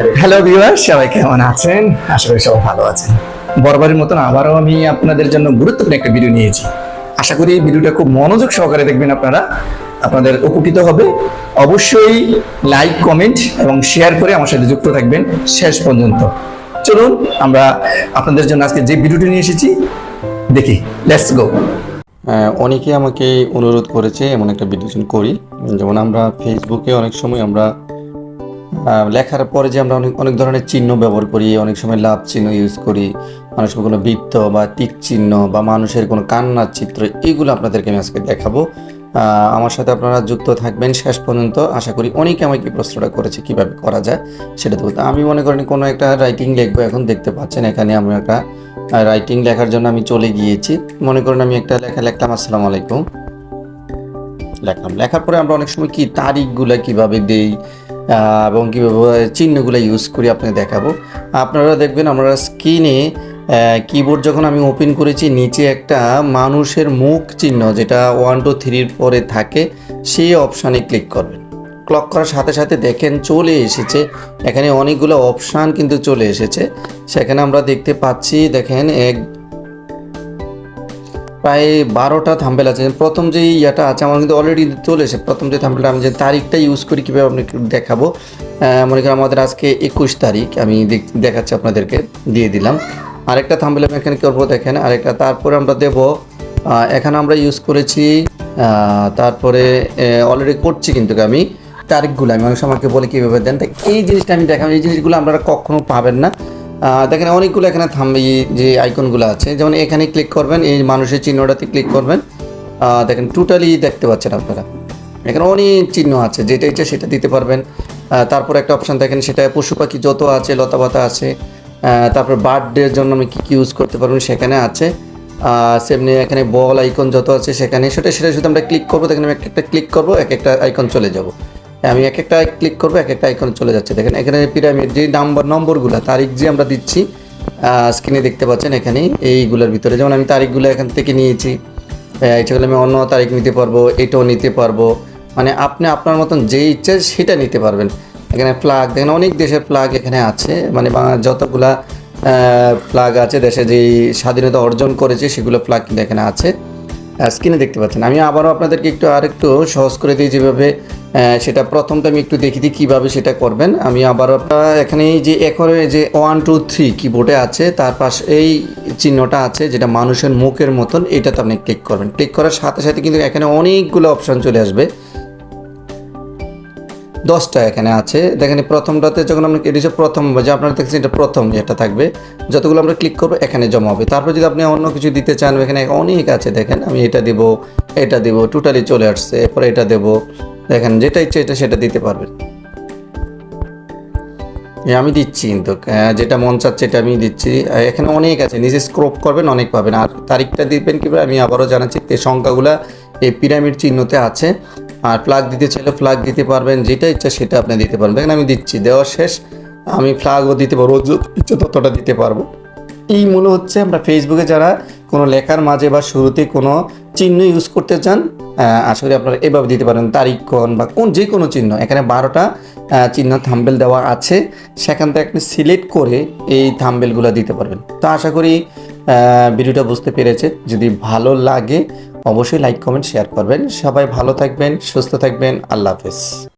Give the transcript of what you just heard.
Hello viewer সবাই কেমন আছেন? আশা করি সবাই ভালো আছেন। বরাবরের মতন আবারও আমি আপনাদের জন্য গুরুত্বপূর্ণ একটা ভিডিও নিয়েছি। আশা করি এই ভিডিওটা খুব মনোযোগ সহকারে দেখবেন আপনারা। আপনাদের উপকৃত হবে। অবশ্যই লাইক কমেন্ট এবং শেয়ার করে আমার সাথে যুক্ত থাকবেন শেষ পর্যন্ত। চলুন, আমরা আপনাদের জন্য আজকে যে ভিডিওটি নিয়ে এসেছি, দেখি। লেটস গো অনেকে আমাকে অনুরোধ করেছে এমন একটা ভিডিও করি। যেমন আমরা ফেসবুকে অনেক সময় আমরা লেখার পরে যে আমরা অনেক অনেক ধরনের চিহ্ন ব্যবহার করি, অনেক সময় লাভ চিহ্ন ইউজ করি, অনেক কোনো বৃত্ত বা টিক চিহ্ন বা মানুষের কোনো কান্নার চিত্র, এগুলো আপনাদেরকে আমি আজকে দেখাবো। আমার সাথে আপনারা যুক্ত থাকবেন শেষ পর্যন্ত। আশা করি অনেকে আমাকে প্রশ্নটা করেছে, কীভাবে করা যায় সেটা তো আমি মনে করেন, কোনো একটা রাইটিং লিখব এখন, দেখতে পাচ্ছেন এখানে আমি একটা রাইটিং লেখার জন্য আমি চলে গিয়েছি। মনে করেন আমি একটা লেখা লিখলাম, আসসালামু আলাইকুম। লেখলাম। লেখার পরে আমরা অনেক সময় কি তারিখগুলো কীভাবে দেই এবং কীভাবে চিহ্নগুলো ইউজ করি আপনাকে দেখাবো। আপনারা দেখবেন আমরা স্ক্রিনে কিবোর্ড যখন আমি ওপেন করেছি, নিচে একটা মানুষের মুখ চিহ্ন যেটা ওয়ান টু থ্রির পরে থাকে, সেই অপশানে ক্লিক করবেন। ক্লক করার সাথে সাথে দেখেন চলে এসেছে। এখানে অনেকগুলো অপশান কিন্তু চলে এসেছে। সেখানে আমরা দেখতে পাচ্ছি, দেখেন এক প্রায় বারোটা থাম্বেল আছে। প্রথম যে ইয়াটা আছে, আমার কিন্তু অলরেডি চলে এসে প্রথম যে থাম্বেলটা আমি যে তারিখটা ইউজ করি, কীভাবে আপনাকে দেখাবো মনে করেন আমাদের আজকে একুশ তারিখ, আমি দেখ- দেখাচ্ছি আপনাদেরকে, দিয়ে দিলাম। আরেকটা থাম্বেল আমি এখানে করব, দেখেন, আরেকটা, তারপরে আমরা দেব এখানে আমরা ইউজ করেছি তারপরে অলরেডি করছি কিন্তু আমি তারিখগুলো, আমি সময় আমাকে বলে কীভাবে দেন এই জিনিসটা আমি দেখাম এই জিনিসগুলো আপনারা কখনো পাবেন না। দেখেন অনেকগুলো এখানে থাম এই যে আইকনগুলো আছে, যেমন এখানে ক্লিক করবেন, এই মানুষের চিহ্নটাতে ক্লিক করবেন। দেখেন টোটালি দেখতে পাচ্ছেন আপনারা। এখানে অনেক চিহ্ন আছে, যেটা ইচ্ছা সেটা দিতে পারবেন। তারপর একটা অপশান দেখেন, সেটা পশু পাখি যত আছে লতাপাতা আছে তারপর বার্থডের জন্য আমি কী কী ইউজ করতে পারবেন সেখানে আছে। সেমনি এখানে বল আইকন যত আছে সেখানে, সেটা সেটা শুধু আমরা ক্লিক করব, দেখেন আমি একটা ক্লিক করব, এক একটা আইকন চলে যাব। আমি এক একটা ক্লিক করব, এক একটা আইকন চলে যাচ্ছে। দেখেন, এখানে পিরামিড যে নাম্বার নম্বরগুলো তারিখ যে আমরা দিচ্ছি স্ক্রিনে দেখতে পাচ্ছেন এখানে, এইগুলোর ভিতরে। যেমন আমি তারিখগুলো এখান থেকে নিয়েছি করলে আমি অন্য তারিখ নিতে পারব, এটাও নিতে পারব। মানে আপনি আপনার মতন যে ইচ্ছে সেটা নিতে পারবেন। এখানে ফ্লাগ দেখেন অনেক দেশের ফ্লাগ এখানে আছে। মানে যতগুলা ফ্লাগ আছে, দেশে যেই স্বাধীনতা অর্জন করেছে, সেগুলো ফ্লাগ কিন্তু এখানে আছে। স্ক্রিনে দেখতে পাচ্ছেন। আমি আবারও আপনাদেরকে একটু আর একটু সহজ করে দিই, যেভাবে সেটা প্রথমটা আমি একটু দেখি দিই কীভাবে সেটা করবেন। আমি আবার এখানে যে একরে যে ওয়ান টু থ্রি কিবোর্ডে আছে, তার পাশে এই চিহ্নটা আছে, যেটা মানুষের মুখের মতন, এটাতে আপনি ক্লিক করবেন। ক্লিক করার সাথে সাথে কিন্তু এখানে অনেকগুলো অপশান চলে আসবে। দশটা এখানে আছে। দেখেন প্রথমটাতে যখন আমরা এটা হচ্ছে প্রথম যে আপনারা দেখছেন এটা প্রথম যেটা থাকবে। যতগুলো আমরা ক্লিক করব এখানে জমা হবে। তারপর যদি আপনি অন্য কিছু দিতে চান, এখানে অনেক আছে। দেখেন আমি এটা দিব এটা দিব টোটালি চলে আসছে। এরপরে এটা দেব। দেখেন যেটা ইচ্ছে এটা সেটা দিতে পারবেন। আমি দিচ্ছি কিন্তু যেটা মন চাচ্ছে এটা আমি দিচ্ছি। এখানে অনেক আছে, নিজে স্ক্রোপ করবেন, অনেক পাবেন। আর তারিখটা দিবেন কীভাবে আমি আবারও জানাচ্ছি, এই সংখ্যাগুলা এই পিরামিড চিহ্নতে আছে। আর ফ্ল্যাগ দিতে চাইলে ফ্ল্যাগ দিতে পারবেন, যেটা ইচ্ছা সেটা আপনি দিতে পারবেন। দেখেন আমি দিচ্ছি, দেওয়া শেষ। আমি ফ্ল্যাগও দিতে পারব ইচ্ছা ততটা দিতে পারব। এই মনে হচ্ছে আমরা ফেসবুকে যারা কোনো লেখার মাঝে বা শুরুতে কোনো চিহ্ন ইউজ করতে চান আশা করি আপনারা এভাবে দিতে পারেন। তারিখক্ষণ বা কোন যে কোনো চিহ্ন। এখানে বারোটা চিহ্ন থাম্বেল দেওয়া আছে। সেখান থেকে আপনি সিলেক্ট করে এই থাম্বেলগুলো দিতে পারবেন। তো আশা করি ভিডিওটা বুঝতে পেরেছে। যদি ভালো লাগে অবশ্যই লাইক কমেন্ট শেয়ার করবেন। সবাই ভালো থাকবেন সুস্থ থাকবেন। আল্লাহ হাফেজ।